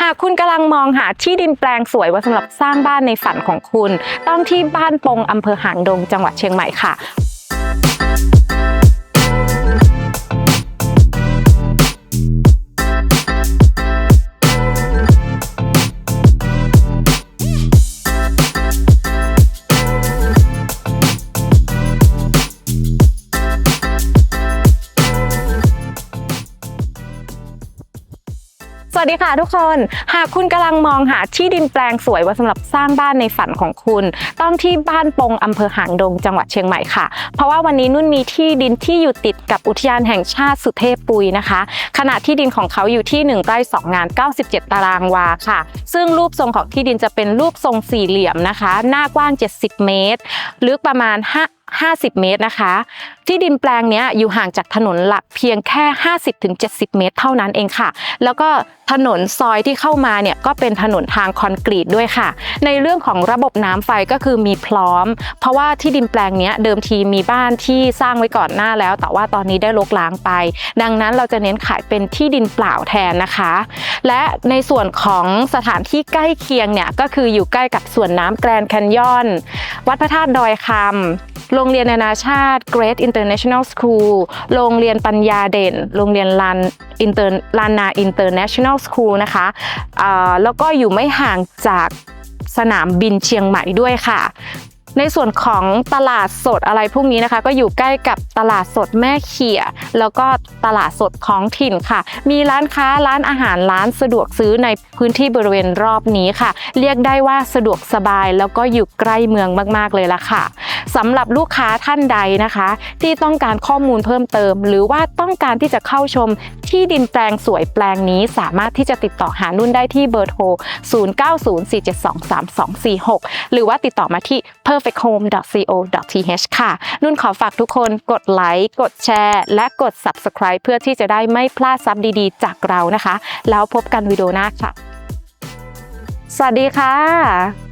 หากคุณกำลังมองหาที่ดินแปลงสวยไว้สำหรับสร้างบ้านในฝันของคุณ ต้องที่บ้านปงอำเภอหางดงจังหวัดเชียงใหม่ค่ะ สวัสดีค่ะทุกคน หากคุณกำลังมองหาที่ดินแปลงสวยไว้สำหรับสร้างบ้านในฝันของคุณ ต้องที่บ้านปงอำเภอหางดงจังหวัดเชียงใหม่ค่ะ เพราะว่าวันนี้นุ่นมีที่ดินที่อยู่ติดกับอุทยานแห่งชาติสุเทพปุยนะคะขนาดที่ดินของเขาอยู่ที่1ไร่2งาน 97 ตารางวาค่ะ ซึ่งรูปทรงของที่ดินจะเป็นรูปทรงสี่เหลี่ยมนะคะ หน้ากว้าง 70 เมตร ลึกประมาณ5 50 เมตรนะคะ ที่ดินแปลงนี้อยู่ห่างจากถนนหลักเพียงแค่ 50-70 เมตร เท่านั้นเองค่ะ แล้วก็ถนนซอยที่เข้ามาเนี่ยก็เป็นถนนทางคอนกรีตด้วยค่ะ ในเรื่องของระบบน้ำไฟก็คือมีพร้อม เพราะว่าที่ดินแปลงนี้เดิมทีมีบ้านที่สร้างไว้ก่อนหน้าแล้ว แต่ว่าตอนนี้ได้ลกล้างไป ดังนั้นเราจะเน้นขายเป็นที่ดินเปล่าแทนนะคะ และในส่วนของสถานที่ใกล้เคียงเนี่ยก็คืออยู่ใกล้กับสวนน้ำแกรนแคนยอน วัดพระธาตุดอยคำ โรงเรียนนานาชาติ Great International School โรงเรียนปัญญาเด่น โรงเรียนลานอินเตอร์ลานา International School นะคะแล้วก็อยู่ไม่ห่างจากสนามบินเชียงใหม่ด้วยค่ะ ในส่วนของตลาดสดอะไรพวกนี้นะคะ ก็อยู่ใกล้กับตลาดสดแม่เขีย แล้วก็ตลาดสดท้องถิ่นค่ะ มีร้านค้าร้านอาหารร้านสะดวกซื้อในพื้นที่บริเวณรอบนี้ค่ะ เรียกได้ว่าสะดวกสบายแล้วก็อยู่ใกล้เมืองมากๆเลยละค่ะ สำหรับลูกค้าท่านใดนะคะ ที่ต้องการข้อมูลเพิ่มเติม หรือว่าต้องการที่จะเข้าชมที่ดินแปลงสวยแปลงนี้สามารถที่จะติดต่อหานุ่นได้ที่เบอร์โทร 0904723246 หรือว่าติดต่อมาที่ perfecthome.co.th ค่ะ นุ่นขอฝากทุกคนกดไลค์กดแชร์ และกด subscribe เพื่อที่จะได้ไม่พลาดซับดีๆ จากเรานะคะ แล้วพบกันวิดีโอหน้าค่ะ สวัสดีค่ะ